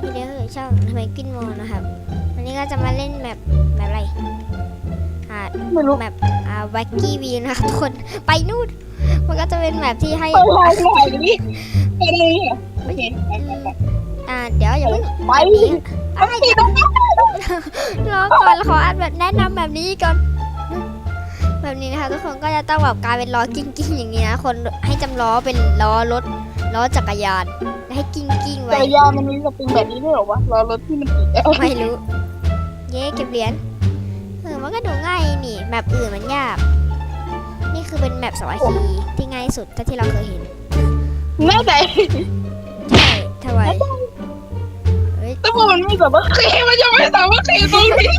พี่เลี้ยงคือช่องทำไมกินโมนะครับ วันนี้ก็จะมาเล่นแบบแบบอะไรอ่าไม่รู้ แบบอ่าวักกี้วีนะคะทุกคนไปนู่นมันก็จะเป็นแบบที่ให้ไปทางไหนนี่ไปเลยอะโอเคไปไปไปอ่าเดี๋ยวอย่าเพิ่งไปแบบนี้ไปไปตรงนั้นรอก่อนขออัดแบบแนะนำแบบนี้ก่อน แบบนี้นะคะทุกคนก็จะต้องแบบกลายเป็นล้อกิ้งกิ้งๆอย่างนี้นะคนให้จำล้อเป็นล้อรถ ล้อจักรยานแล้วให้กิ้งกิ้งๆจัไว้กรยานมันมีสปริงแบบนี้ด้วยเหรอวะรอรถที่มันติดแล้วไม่รู้ เย้เก็บเหรียญเออมันก็ดูง่ายนี่แบบอื่นมันยาก นี่คือเป็นแบบสวัสดีที่ง่ายสุดเท่าที่เราเคยเห็นแน่ใจใช่ทำไมเฮ้ยแต่ว่ามันไม่สามารถเคมันยังไม่สามารถเคตรงนี้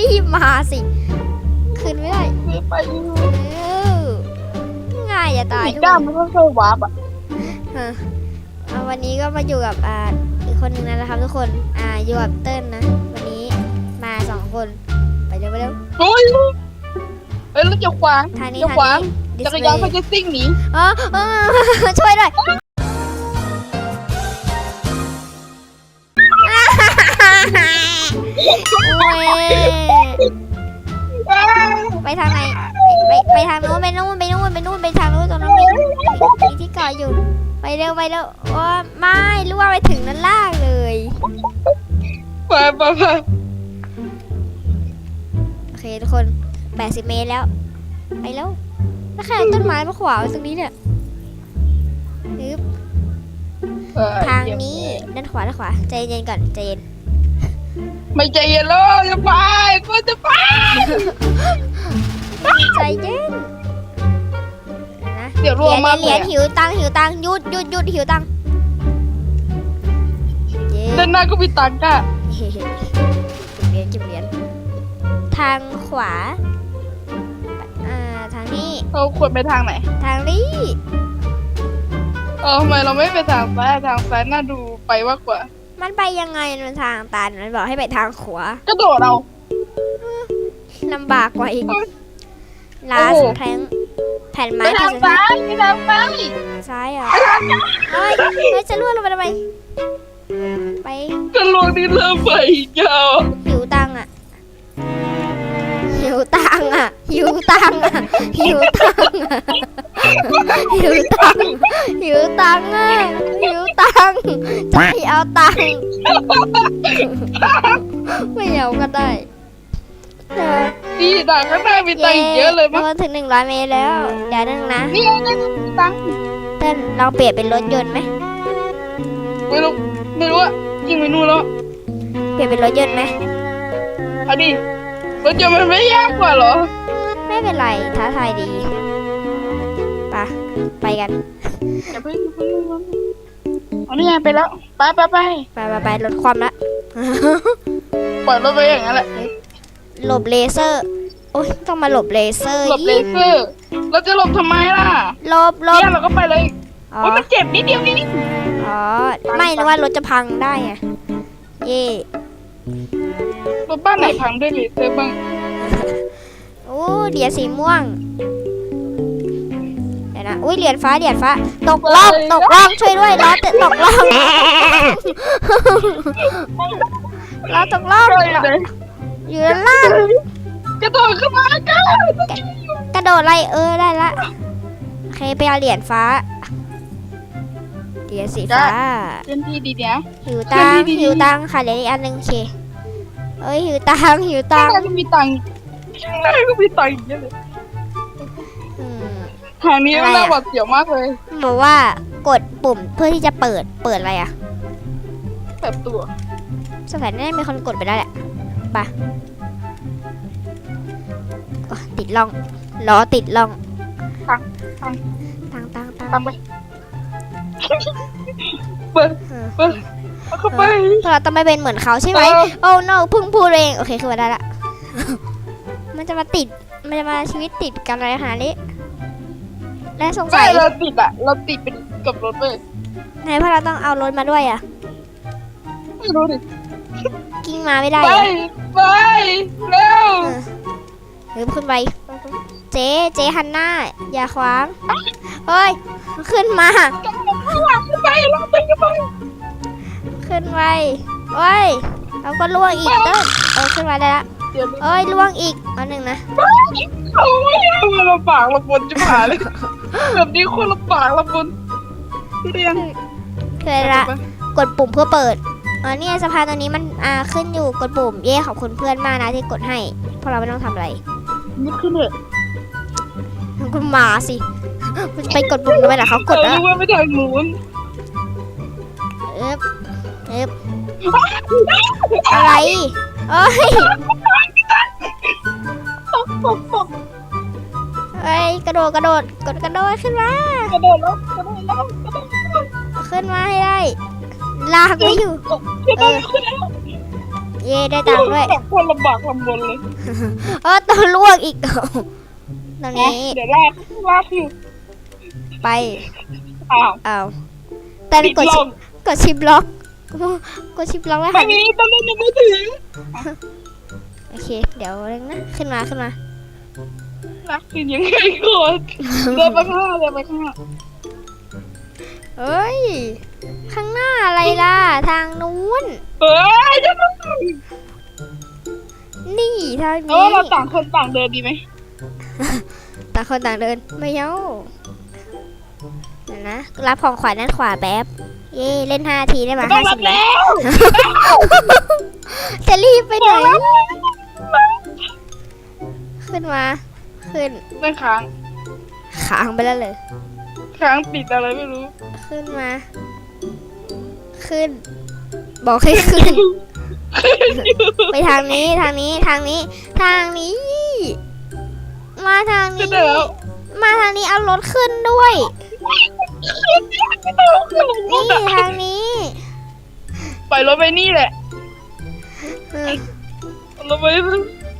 รีบมาสิขึ้นไม่ได้ไปเออง่ายอย่าตายอีกทุกด้าคนนมันก็เข้าวาร์ปอะ เออเอาวันนี้ก็มาอยู่กับอ่าอีกคนหนึ่งนะครับทุกคนอ่าอยู่กับเติ้ลนะ วันนี้มาสองคนไปเร็วไปเร็วโอ้ยเอ้ยรถจะขวางทางนี้จะทางขวางนี้จักรยานมันจะซิ่งหนีอ๋อเออ ช่วยด้วยโอ้ยไปทางไหนไปไปทางนู้นไปนู้นไปนู้นไปนู้นไปทางนู้นตรงนั้นมีมีที่เกาะอยู่ ไปเร็วไปเร็วโอ้ไม่รู้ว่าไปถึงนั้นล่างเลยไปไปไปโอเคทุกคน 80 เมตรแล้ว ไปแล้วแล้วใครเอาต้นไม้มาขวางไว้ตรงนี้เนี่ยปึ๊บเออทางนี้ด้านขวาด้านขวาใจเย็นก่อนใจเย็นไม่ใจเย็นเลยจะไปกูจะไป ใจเย็นนะ เดี๋ยวเหรรีวยมญมากเหเลรียยญหิวตังค์หิวตังค์หยุดหยุดหยุดหิวตังค์เย้ด้านหน้าก็มีตังค์อะเฮ้เก็บเหรียญเก็บเหรียญทางขวาอ่าทางนี้เราควรไปทางไหน ทางนี้เออทำไมเราไม่ไปทางซ้ายทางซ้ายน่าดูไปมากกว่า มันไปยังไงมันทางตันมันบอกให้ไปทางขวากระโดดเราลำบากกว่าอีกโอ้ยลาโอ้สโหแพลง แผ่นไปไม้ทาแผ่งนสุดท้าซ้ายยไปทางซ้ายซ้ายเหรอะเฮ้ยเฮ้ยจะล่วงลงไปทำไมไปกระโดดนี่เริ่มไปอีกยาวหิวตังค์อะหิวตังค์อะหิวตังค์อะหิวตังค์อะหิวตังค์หิวตังค์อะหิวตังค์จะให้เอาตังค์ ไม่เอาก็ได้เออ นี่ด่านข้างหน้ามีตังค์อีกเยอะเลยมั้งมาถึงหนึ่งร้อยเมตรแล้ว เดี๋ยวนึงนะนี่ไงนี่ไงมีตังค์เต้นลองเปลี่ยนเป็นรถยนต์ไหมไม่รู้ไม่รู้อะยิงไปนู่นแล้วเปลี่ยนเป็นรถยนต์ไหมเอาดิรถยนต์มันไม่ยากกว่าเหรอ ไม่เป็นไรท้าทายดีไปะไปกันอย่าเพิ่งอย่าเพิ่งอย่าเพิ่งเอานี่ไงไปแล้ว ไปไปไปไปไปไปลดความละปล่อยรถไปอย่างนั้นแหละ หลบเลเซอร์ โอ้ยต้องมาหลบเลเซอร์หลบเลอีกเซอร์ เราจะหลบทำไมล่ะหลบหลบเนี่ยเราก็ไปเลยอ๋อโอ้ยมันเจ็บนิดเดียวนี่นี่อ๋อ ไม่นึกว่ารถจะพังได้ไงเย่รถบ้านไหนพังด้วยเลเซอร์บ้างโอ้เหรียญสีม่วงเดี๋ยวนะอุ้ยเหรียญฟ้าเหรียญฟ้า ตกล่องตกล่องช่วยด้วยล้อตตกล่องล้อตกล่องใช่เลย อยู่ด้านล่างกระโดดขึ้นมากันกระโดดไล่เออได้ละโอเคไปเอาเหรียญฟ้าเหรียญสีฟ้าเล่นที่ดีเนี่ยหิวตังหิวตังค่ะเหรียญอีกอันหนึ่งโอเคเอ้ยหิวตังหิวตัข้างงหค์น้าก็มีตังค์ข้างหนก็มีตังค์เยอะเลยอืม ทางนี้มันน่าหวาดเสียวมากเลยบอกว่ากดปุ่มเพื่อที่จะเปิดเปิดอะไรอะแบบตัวสงสัยน่าจะมีคนกดไปแล้แหละ ไปโอ้ติดล่องล้อติดล่องตังตังตังตังตังตามไปเปิดเออเปิดเอาเข้าไปพวกเราต้องไม่เป็นเหมือนเขาใช่ไหมเออโอ้ no เพิ่งพูดเองโอเคขึ้นมาได้ละมันจะมาติดมันจะมาชีวิตติดกันอะไรขนาดนี้และสงสัไม่ยเราติดอะเราติดเป็นกับรถเลยไหนพวกเราต้องเอารถมาด้วยอะไม่รู้ดิ กิ้งมาไม่ได้ไป เหรอไป เร็วหรือขึ้นไป เจ๊เจ๊ฮันน่าอย่าขวางเฮ้ย ขึ้นมาข้างหลังไปเราไปกันไปขึ้นขึ้นไปโอ้ยแล้วก็ล่วงอีกเต้นเออขึ้นมาได้ละเดี๋ยวเอ้ยล่วงอีกอันหนึ่งนะโอ้ยมันลำบากลำบนจะผ่าเลย แบบนี้คนลำบากลำบนเรียนเคยละ กดปุ่มเพื่อเปิด อ๋อเนี่ยสะพานตรงนี้มันอ่าขึ้นอยู่กดปุ่มเย่ขอบคุณเพื่อนมากนะที่กดให้เพราะเราไม่ต้องทำอะไรนี่ขึ้นเถอะคุณมาสิมันจะไปกดปุ่มทำไมล่ะเขากดเอแล้วอว่าไม่ทางนู้นเอ๊บเอ๊บอะไรเอ้ยตกตกตกเอ้ยกระโดดกระโดดกดกระโดดขึ้นมากระโดดแล้วกระโดดแล้วกระโดดแล้วขึ้นมาให้ได้ ลากไม่อยู่ขึ้นแล้วขึ้นแล้วเย่ได้ตังค์ด้วยแบบคนลำบากลำบนเลย เออตัวลวกอีกตรงนี้เดี๋ยวลากลากอยู่ไปอ้าวเอาแต่ปิดกดลชิงกดชิปล็อกกดชิปล็อกแล้วทาค่ะงนี้ต้องเล่นในมือถือโอเค เดี๋ยวเร่งนะขึ้นมาขึ้นมารักกินยังไงก่อนเดินไปข้างหน้าเดินไปข้างหน้า เอ้ย ข้างหน้าอะไรล่ะ ทางนู้น เอ้ยจะต้องนี่ทางเอนี้อเราต่างคนต่างเดินดีไหมต่างคนต่างเดินไม่เย้าเดี๋ยวนะ รับของขวัญด้านขวาแป๊บ เย่เล่นห้าทีได้ไหมต้อห้างรัสิบบแล้วจะรีบไปไหนต้องรับขึ้นมา ขึ้นไม่ค้างค้างไปแล้วเลย ค้างปิดอะไรไม่รู้ ขึ้นมา ขึ้น บอกให้ขึ้น ไปทางนี้ทางนี้ทางนี้ ทางนี้ มาทางขึ้นี้ นได้แล้วมาทางนี้เอารถขึ้นด้วย ขึ้นไม่ต้องขึ้นลงรนี่ถอะทางนี้ปล่อยรถไปนี่แหละเออรถไป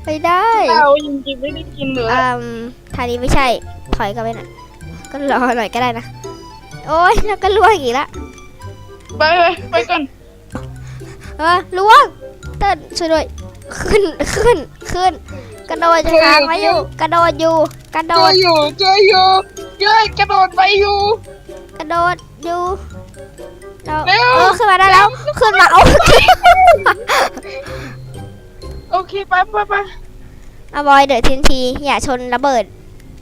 ไปได้ เอาจริงๆไม่ได้กินเลย อืมทางนี้ไม่ใช่ ถอยกลับไปหน่อย ก็รอหน่อยก็ได้นะ โอ๊ยแล้วก็ล่วงอีกละไปไปไปก่อนเออล่วงเต้นช่วยด้วยขึ้นขึ้นขึ้น กระโดดจะค้างไว้อยู่ กระโดดอยู่ กระโดเจอดอยู่เจออยู่เย้ยกระโดดไปอยู่ กระโดดอยู่เราเร็ว เออขึ้นมาได้แล้วขึ้นมาเอาโอเคไปไปไปอะบอยเดอะทินทีอย่าชนระเบิด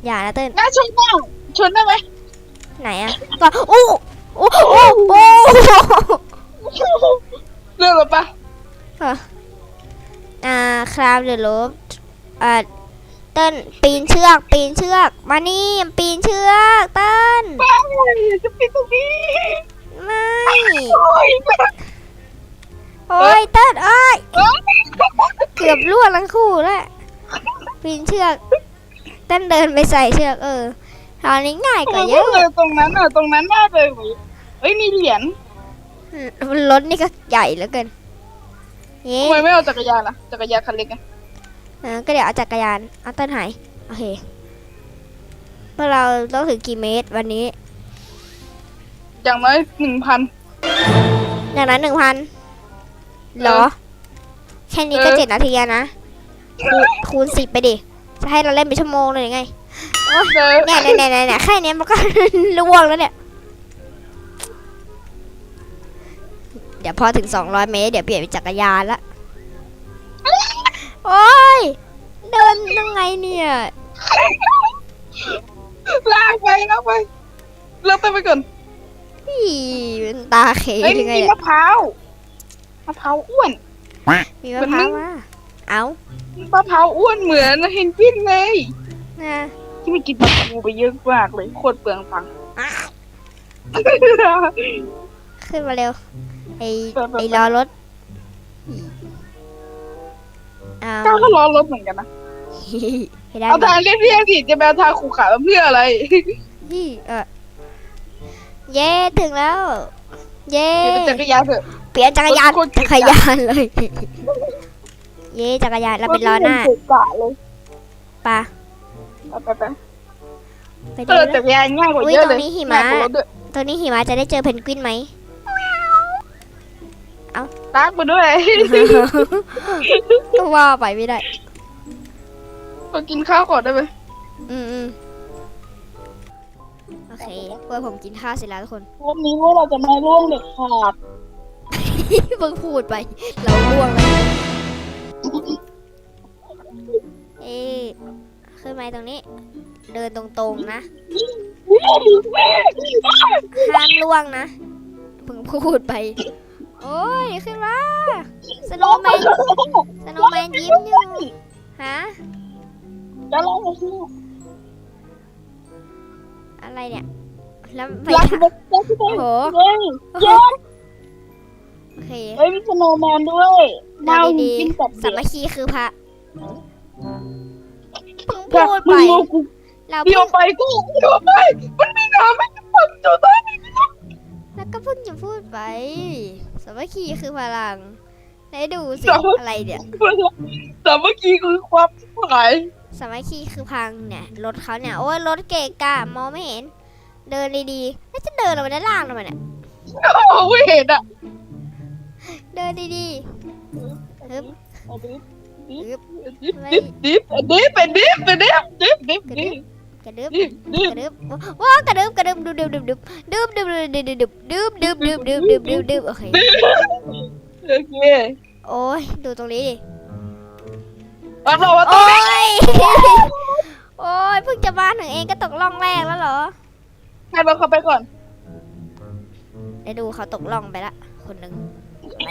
อย่านะเต้นน่าชนบ้าง ชนได้ไหมไหนอะก่อนโอ้โอ้โอ้โอ้เรื่องหรอปะอ่าครามเดอะโลบอ่าเต้นปีนเชือกปีนเชือก มานี่ปีนเชือกเต้นไปจะปิดตรงนี้ไม่โอ้ยโอ้ยเต้นเอ้ยเอ้ยเกือบล่วงทั้งคู่แล้วปีนเชือกเต้นเดินไปใส่เชือกเออ ตอนนี้ง่ายกว่าเยเยอะอะเลยตรงนั้นอะตรงนั้นน่าเลยเฮ้ยมีเหรียญรถนี่ก็ใหญ่เหลือเกินเย้ทำไมไม่เอาจักรยานล่ะจักรยานคันเล็กอะเออก็เดี๋ยวเอาจักรยานเอาต้นหายโอเคเมื่อเราต้องถึงกี่เมตรวันนี้ อย่างน้อยหนึ่งพันอย่างนั้นหนึ่งพันเหรอ แค่นี้ก็เออเจ็ดนาทีอะนะคูณคูณสิบไปดิ จะให้เราเล่นเป็นชั่วโมงเลยหรือไง เจอเนี่ยเนี่ยเนี่ยเนี่ยแค่เนี้ยมันก็ล่วงแล้วเนี่ย เดี๋ยวพอถึง 200 เมตร เดี๋ยวเปลี่ยนเป็นจักรยานละ โอ้ย เดินยังไงเนี่ย ลากไปลากไปเลิกไปก่อนอีเป็นตาเขยเฮ้ยยังไงมีเนี่ยมะพร้าวมะพร้าวอ้วน มีมะพร้าวมา เอามะพร้าวอ้วนเหมือนเห็นปิ้นเลยนะ ที่ไม่กินปลาทูไปเยอะมากเลยโคตรเปลืองตังค์ขึ้นมาเร็ว ไอไปไปไอล้อรถเอาก้าวก็ล้อรถเหมือนกันนะให้ได้เอาไหมทางเรียบๆสิจะไปเอาทางขู่ขาเพื่ออะไรนี่เออเย้ถึงแล้ว เย้เดี๋ยวไปจักรยานเถอะ เปลี่ยนจักรยานคนจักรยานเลย เย้จักรยานเราเป็นล้อหน้าเกะกะเลย ปะ ไปไปไปๆเอดูอนะจักรยานง่ายกว่าอุ๊ยเยอะตรเลงยนี้หิมะ ง่ายกว่ารถด้วยตัวนี้หิมะจะได้เจอเพนกวินไหมลากไปด้วยก็ว่าไปไม่ได้ไปกินข้าวก่อนได้ไหมอืมอืมโอเคเพื่อผมกินข้าวเสร็จแล้วทุกคนวันนี้พวกเราจะมาร่วมเด็กขาดเพิ่งพูดไป เราล่วงแล้วเอ๊ะ ขึ้นมาตรงนี้ เดินตรงๆนะห้ามล่วงนะเพิ่งพูดไป โอ้ยขึ้นมาสโนว์แมนสโนว์แมนยิ้มอยู่ฮะจะลองมาสิอะไรเนี่ยแล้วไปรักทะรักรักโอ้โหเฮ้ยโอเคเฮ้ยมีสโนว์แมนด้วยมาเดินดีกินกับๆสามัคคีคือพระเพิ่งเด็กพูดมึไปงรู้กูเราเดียวเพิ่งไปกูเดียวไป มันมีน้ำไม่จะปัดจุดได้แล้วก็เพิ่งจะพูดไปสามัคคีคือพลังไหนดูสิสามัคอะไรเนี่ยแต่เมื่อกี้คือความหายสามัคคีคือพังเนี่ยรถเขาเนี่ยโอ้ยรถเกะกะมองไม่เห็น เดินดีๆแล้วจะเดินลงไปด้านล่างทำไมเนี่ยมองไม่เห็นอะเดินดีฮึบดิบดิบ ดิบดิบดิบดิบดิบดิบดิบดิบดิบๆกระดึบดิบดิกบระดึบว้าวกระดึบกระดึบดูดึบดึบดึบดึบดึบดึบดึบดึบดึบดึบดึบดึบดึบดึบดึบโอเคโอเคโอ้ยดูตรงนี้ดิมันบอกว่าต้อโอ้งยโอ้ยเพิ่งจะมาถึงเองก็ตกล่องแรกแล้วเหรอให้เราเข้าไปก่อนเดี๋ยวดูเขาตกล่องไปละคนหนึ่ง ไป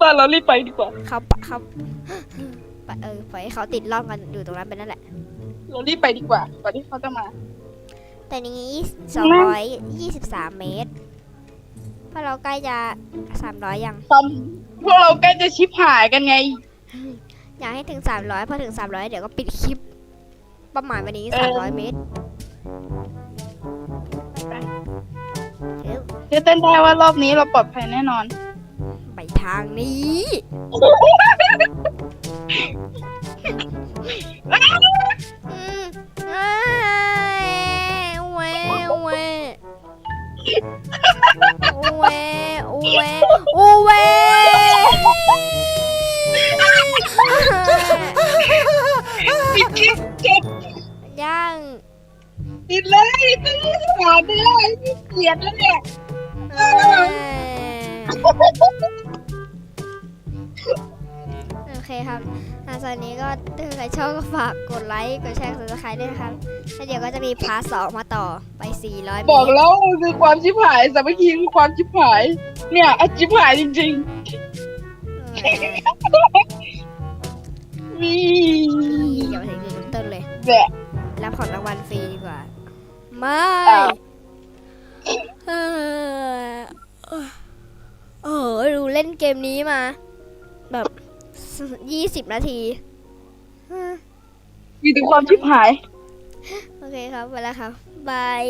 ตอนเรารีบไปดีกว่า เขาปะเขาไปเออปล่อยให้เขาติดล่องกันอยู่ตรงนั้นไปนั่นแหละ เรารีบไปดีกว่าก่อนที่เขาจะมา แต่นี้223เมตรเพราะเราใกล้จะ300ยัง ตอนพวกเราใกล้จะชิปหายกันไง อยากให้ถึง300พอถึง300เดี๋ยวก็ปิดคลิป ประมาณวันนี้เออ300เมตรเดี๋ยวจะเต้นได้ว่ารอบนี้เราปลอดภัยแน่นอนไป ทางนี้ อืมเอ้ยแหวแหวแหวแหวแหวปิดคลิปจบยังปิดเลยไม่ได้หาไม่ได้เกลียดแล้วเนี่ย เอ้ยโอ เคครับอะตอนนี้ก็ถ้าใครชอบก็ฝากกดไลค์ กดแชร์กดซับสไครต์ด้วยนะครับ แล้วเดี๋ยวก็จะมีพาร์ทสองมาต่อไป 400เมบอกตรแล้วคือความชิบหายสามัคคีคือความชิบหาย เนี่ยอะชิบหายจริงเออๆนี่อย่ามาถึงจุดเริ่มต้นเลยแหละรับของรางวัลฟรีดีกว่า ไม่อ้าว เออเออดูเล่นเกมนี้มา แบบ ยี่สิบนาทีเออมีแต่ความชิบหาย โอเคครับ ไปแล้วครับบาย